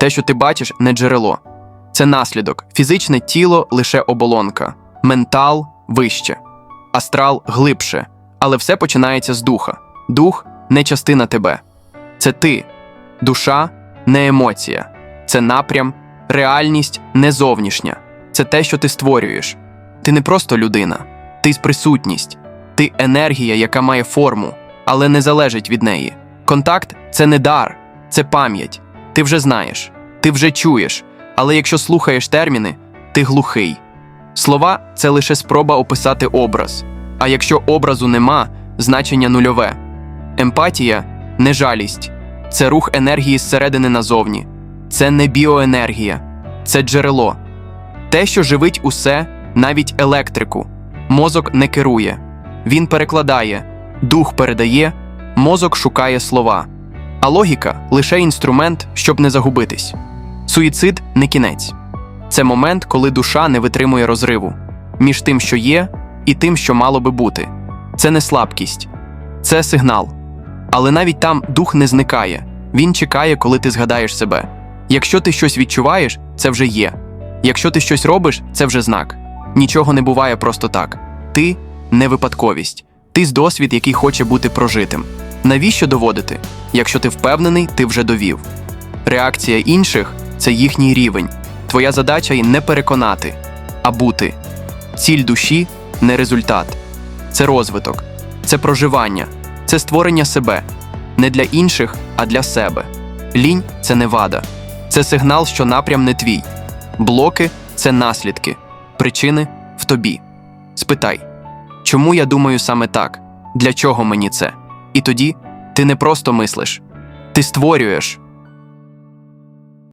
Те, що ти бачиш, не джерело. Це наслідок. Фізичне тіло лише оболонка, ментал вище, астрал глибше. Але все починається з духа. Дух не частина тебе. Це ти. Душа не емоція. Це напрям, реальність не зовнішня. Це те, що ти створюєш. Ти не просто людина, ти присутність, ти енергія, яка має форму, але не залежить від неї. Контакт це не дар, це пам'ять. Ти вже знаєш, ти вже чуєш, але якщо слухаєш терміни, ти глухий. Слова це лише спроба описати образ. А якщо образу нема, значення нульове. Емпатія не жалість, це рух енергії зсередини назовні. Це не біоенергія, це джерело. Те, що живить усе, навіть електрику. Мозок не керує, він перекладає, дух передає, мозок шукає слова. А логіка лише інструмент, щоб не загубитись. Суїцид не кінець. Це момент, коли душа не витримує розриву між тим, що є, і тим, що мало би бути. Це не слабкість, це сигнал. Але навіть там дух не зникає. Він чекає, коли ти згадаєш себе. Якщо ти щось відчуваєш, це вже є. Якщо ти щось робиш, це вже знак. Нічого не буває просто так. Ти не випадковість. Ти з досвід, який хоче бути прожитим. Навіщо доводити? Якщо ти впевнений, ти вже довів. Реакція інших це їхній рівень. Твоя задача й не переконати, а бути. Ціль душі не результат. Це розвиток, це проживання, це створення себе. Не для інших, а для себе. Лінь це не вада. Це сигнал, що напрям не твій. Блоки це наслідки, причини в тобі. Спитай, чому я думаю саме так? Для чого мені це? І тоді ти не просто мислиш, ти створюєш,